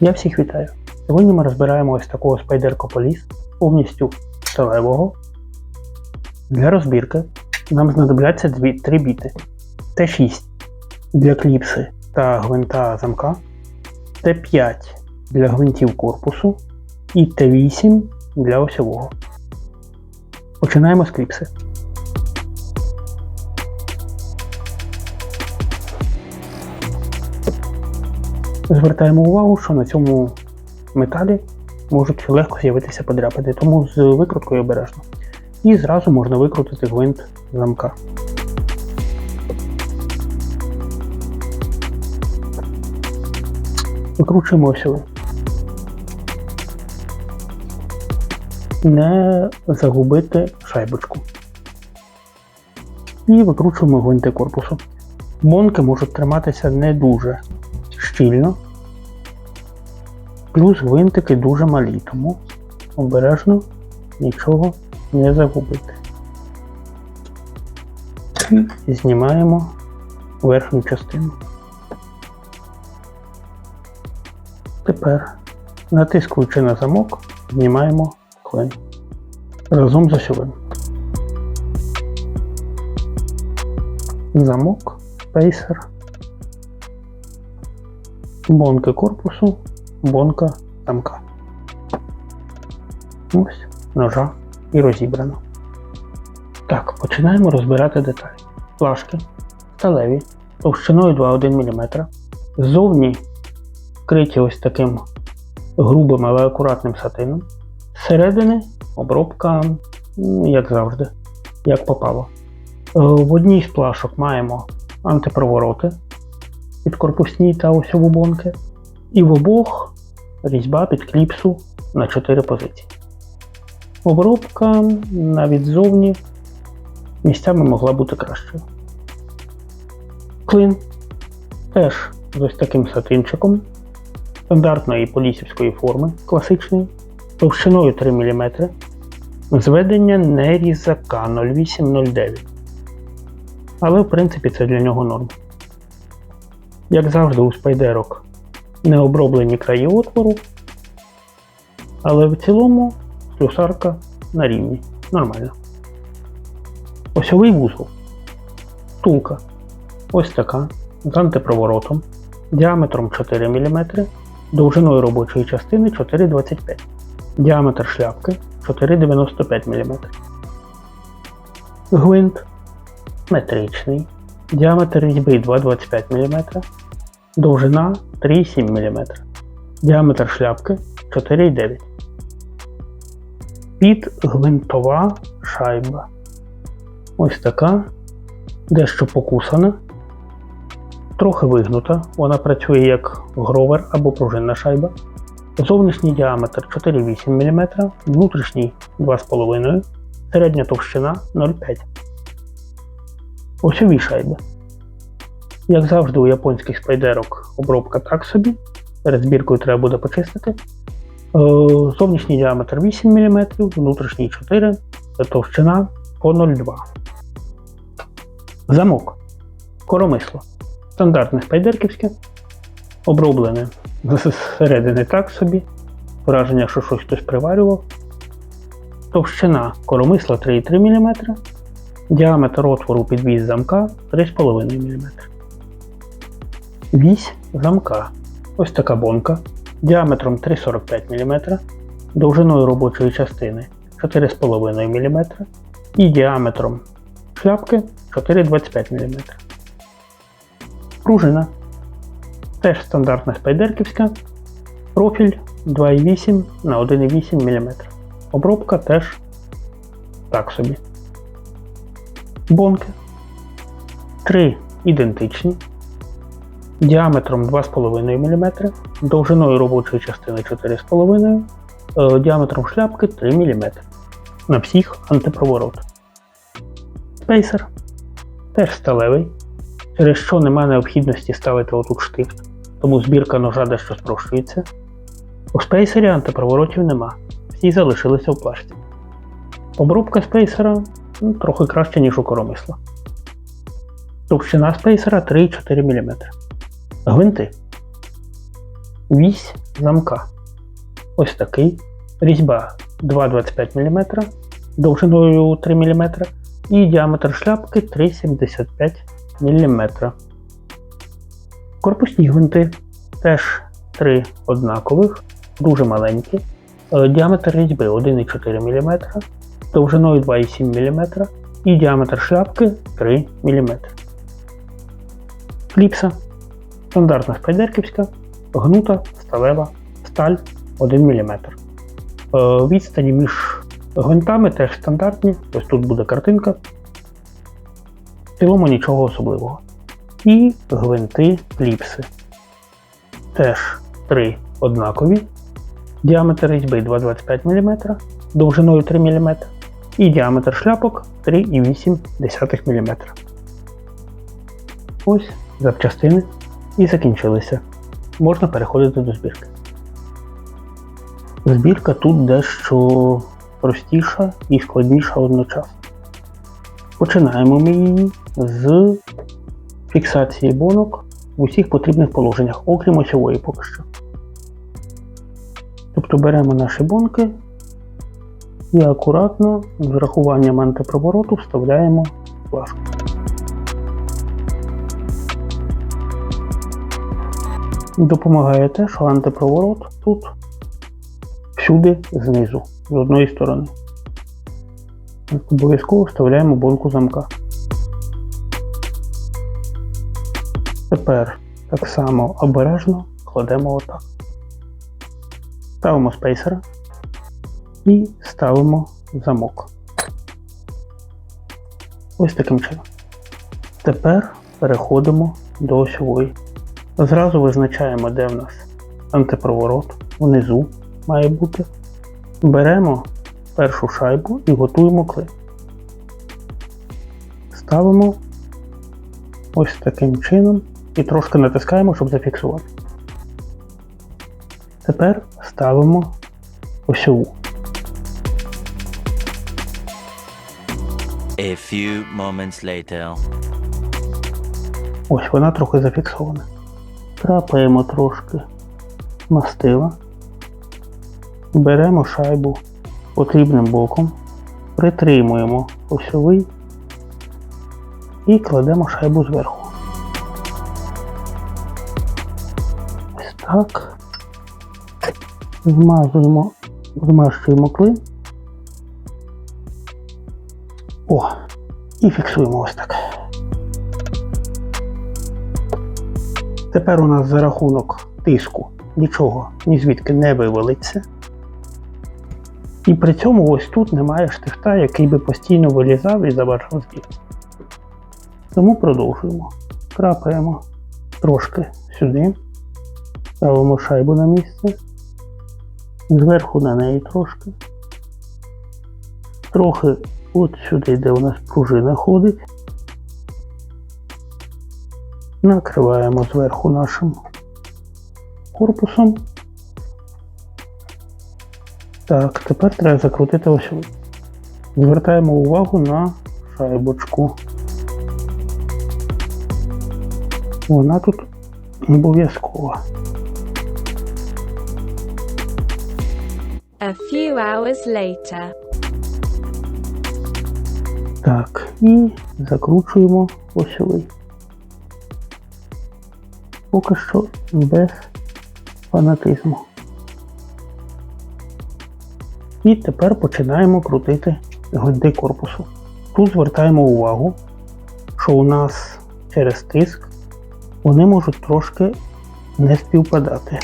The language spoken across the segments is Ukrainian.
Я всіх вітаю. Сьогодні ми розбираємо ось такого спайдерко поліс, повністю сталевого. Для розбірки нам знадобляться три біти. Т6 для кліпси та гвинта замка, Т5 для гвинтів корпусу і Т8 для осьового. Починаємо з кліпси. Звертаємо увагу, що на цьому металі можуть легко з'явитися подряпини, тому з викруткою обережно. І зразу можна викрутити гвинт замка. Викручуємо осьовий. Не загубити шайбочку. І викручуємо гвинти корпусу. Бонки можуть триматися не дуже щільно. Плюс гвинтики дуже малі, тому обережно нічого не загубити. І знімаємо верхню частину. Тепер, натискуючи на замок, знімаємо клин разом з осьовим. Замок, пейсер, бонки корпусу, бонка замка. Ось ножа і розібрано. Так, починаємо розбирати деталі. Плашки сталеві товщиною 2,1 мм. Ззовні вкриті ось таким грубим, але акуратним сатином. Зсередини обробка, як завжди, як попало. Е, В одній з плашок маємо антипровороти під корпусні та осьову бонки. І в обох різьба під кліпсу на 4 позиції. Обробка навіть ззовні місцями могла бути кращою. Клин теж з ось таким сатинчиком стандартної полісівської форми, класичний, товщиною 3 мм, зведення не різака 0809. Але в принципі це для нього норм. Як завжди, у спайдерок не оброблені краї отвору, але в цілому слюсарка на рівні. Нормально. Осьовий вузол. Тулка. Ось така. З антипроворотом. Діаметром 4 мм, довжиною робочої частини 4,25 Діаметр шляпки 4,95 мм. Гвинт метричний. Діаметр різьби 2,25 мм. Довжина 3,7 мм. Діаметр шляпки 4,9 Підгвинтова шайба. Ось така, дещо покусана, трохи вигнута. Вона працює як гровер або пружинна шайба. Зовнішній діаметр 4,8 мм, внутрішній 2,5 середня товщина 0,5 Осьові шайби. Як завжди, у японських спайдерок обробка так собі. Перед збіркою треба буде почистити. Е, Зовнішній діаметр 8 мм, внутрішній 4 товщина по 0,2 Замок. Коромисло. Стандартне спайдерківське. Оброблене зсередини так собі. Враження, що щось хтось приварював. Товщина коромисла 3,3 мм. Діаметр отвору підвіз замка 3,5 мм. Вісь замка. Ось така бонка. Діаметром 3,45 мм. Довжиною робочої частини 4,5 мм. І діаметром шляпки 4,25 мм. Пружина. Теж стандартна спайдерківська. Профіль 2,8 на 1,8 мм. Обробка теж так собі. Бонки. Три ідентичні. Діаметром 2,5 мм. Довжиною робочої частини 4,5 е, Діаметром шляпки 3 мм. На всіх антипроворот. Спейсер. Теж сталевий, через що немає необхідності ставити отут штифт, тому збірка ножа дещо спрощується. У спейсері антипроворотів нема, всі залишилися в плашці. Обробка спейсера ну, трохи краще, ніж у коромисла. Товщина спейсера 3,4 мм. Гвинти. Вісь замка. Ось такий. Різьба 2,25 мм, довжиною 3 мм і діаметр шляпки 3,75 мм. Корпусні гвинти теж три однакових, дуже маленькі. Е, Діаметр різьби 1,4 мм, довжиною 2,7 мм і діаметр шляпки 3 мм. Кліпса стандартна спайдерківська, гнута, сталева, сталь 1 мм. Е, Відстані між гвинтами теж стандартні, ось тут буде картинка. В цілому нічого особливого. І гвинти кліпси. Теж три однакові. Діаметр різьби 2,25 мм, довжиною 3 мм і діаметр шляпок 3,8 мм. Ось запчастини і закінчилися. Можна переходити до збірки. Збірка тут дещо простіша і складніша одночасно. Починаємо ми її з фіксації бонок в усіх потрібних положеннях, окрім осьової поки що. Тобто беремо наші бонки і акуратно з врахуванням антипровороту вставляємо флажку. Допомагає те, що антипроворот тут всюди знизу, з одної сторони. Обов'язково вставляємо бонку замка. Тепер так само обережно кладемо отак. Ставимо спейсера і ставимо замок. Ось таким чином. Тепер переходимо до осьової. Зразу визначаємо, де в нас антипроворот, внизу має бути. Беремо першу шайбу і готуємо клей. Ставимо ось таким чином і трошки натискаємо, щоб зафіксувати. Тепер ставимо осьову. A few moments later. Ось вона трохи зафіксована. Трапаємо трошки мастила. Беремо шайбу потрібним боком, притримуємо осьовий і кладемо шайбу зверху. Ось так. Змазуємо, змащуємо клин. О, і фіксуємо ось так. Тепер у нас за рахунок тиску нічого ні звідки не вивалиться. І при цьому ось тут немає штифта, який би постійно вилізав і заважав збір. Тому продовжуємо. Крапаємо трошки сюди, ставимо шайбу на місце, зверху на неї трошки. Трохи от сюди, де у нас пружина ходить. Накриваємо зверху нашим корпусом. Так, тепер треба закрутити ось. Звертаємо увагу на шайбочку. Вона тут обов'язкова. A few hours later. Так, і закручуємо осьовий. Поки що без фанатизму. І тепер починаємо крутити гвинти корпусу. Тут звертаємо увагу, що у нас через тиск вони можуть трошки не співпадати.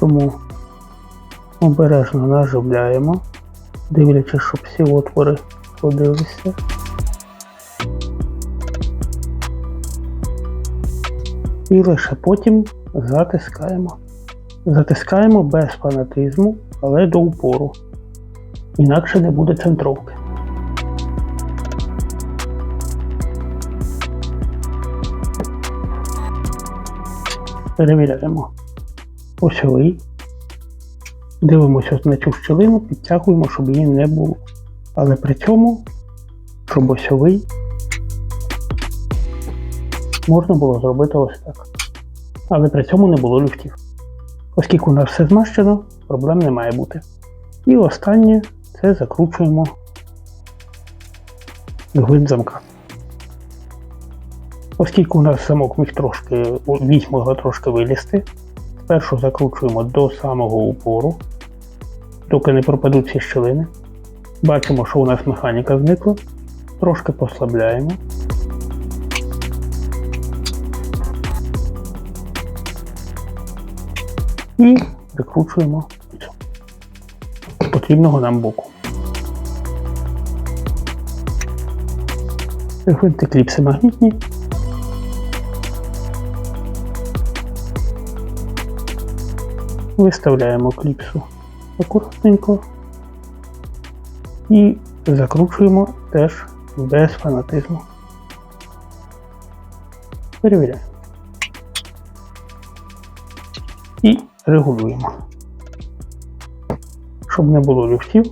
Тому обережно наживляємо, дивлячись, щоб всі отвори сходилися. І лише потім затискаємо. Затискаємо без фанатизму, але до упору. Інакше не буде центровки. Перевіряємо осьовий. Дивимося на цю щілину, підтягуємо, щоб її не було. Але при цьому, щоб осьовий можна було зробити ось так. але при цьому не було люфтів. Оскільки у нас все змащено, проблем не має бути. І останнє це закручуємо глиб замка. Оскільки у нас замок міг трошки, міг могла трошки вилізти, спершу закручуємо до самого упору, доки не пропадуть ці щілини. Бачимо, що у нас механіка зникла, трошки послабляємо. І прикручуємо потрібного нам боку. Гвинти кліпси магнітні. Виставляємо кліпсу акуратненько і закручуємо теж без фанатизму. Перевіряємо. І регулюємо. Щоб не було люфтів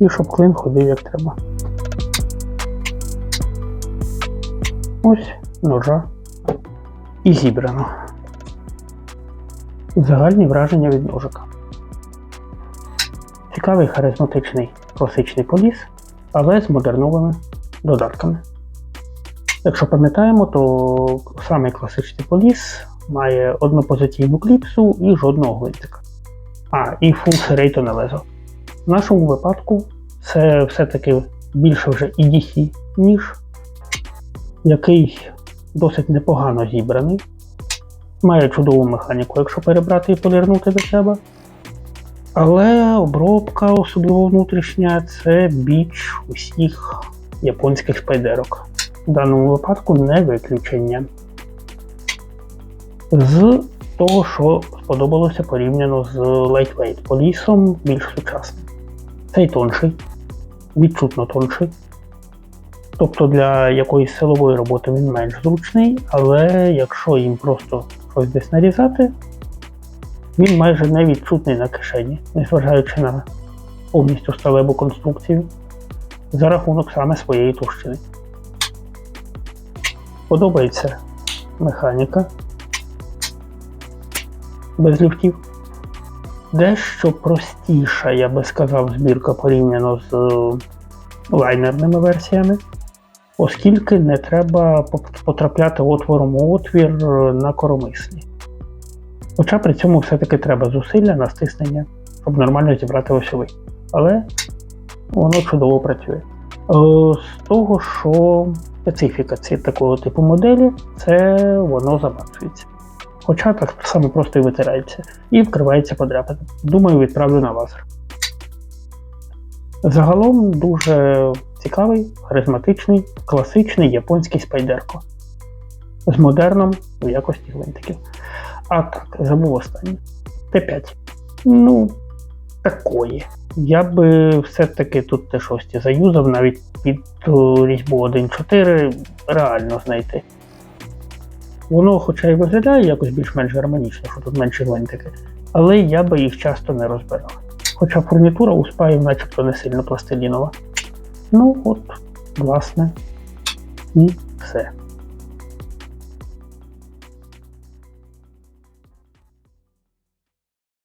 і щоб клин ходив як треба. Ось ножа і зібрано. Загальні враження від ножика. Цікавий харизматичний класичний поліс, але з модерновими додатками. Якщо пам'ятаємо, то саме класичний поліс має однопозиційну кліпсу і жодного гвинтика. А, і full серейтоне лезо. В нашому випадку це все-таки більше вже EDC ніж який досить непогано зібраний. Має чудову механіку, якщо перебрати і полірнути до себе. Але обробка, особливо внутрішня, це біч усіх японських спайдерок. В даному випадку не виключення. З того, що сподобалося порівняно з Lightweight полісом більш сучасним. Цей тонший, відчутно тонший. Тобто для якоїсь силової роботи він менш зручний, але якщо їм просто щось десь нарізати, він майже не відчутний на кишені, незважаючи на повністю сталеву конструкцію за рахунок саме своєї товщини. Подобається механіка без люфтів. Дещо простіша, я би сказав, збірка порівняно з е, лайнерними версіями, оскільки не треба потрапляти отвором у отвір е, на коромислі. Хоча при цьому все-таки треба зусилля на стиснення, щоб нормально зібрати осьовий. Але воно чудово працює. Е, З того, що специфіка такого типу моделі, це воно замацується. Хоча так само просто і витирається і вкривається подряпини. Думаю, відправлю на лазер. Загалом дуже цікавий, харизматичний, класичний японський спайдерко. З модерном в якості гвинтиків. А так, забув останнє. Т5. Ну, такої. Я би все-таки тут Т6 заюзав, навіть під різьбу 1.4 реально знайти. Воно, хоча й виглядає якось більш-менш гармонічно, що тут менші гвинтики, але я би їх часто не розбирав. Хоча фурнітура у спаїв начебто не сильно пластилінова. Ну от, власне, і все.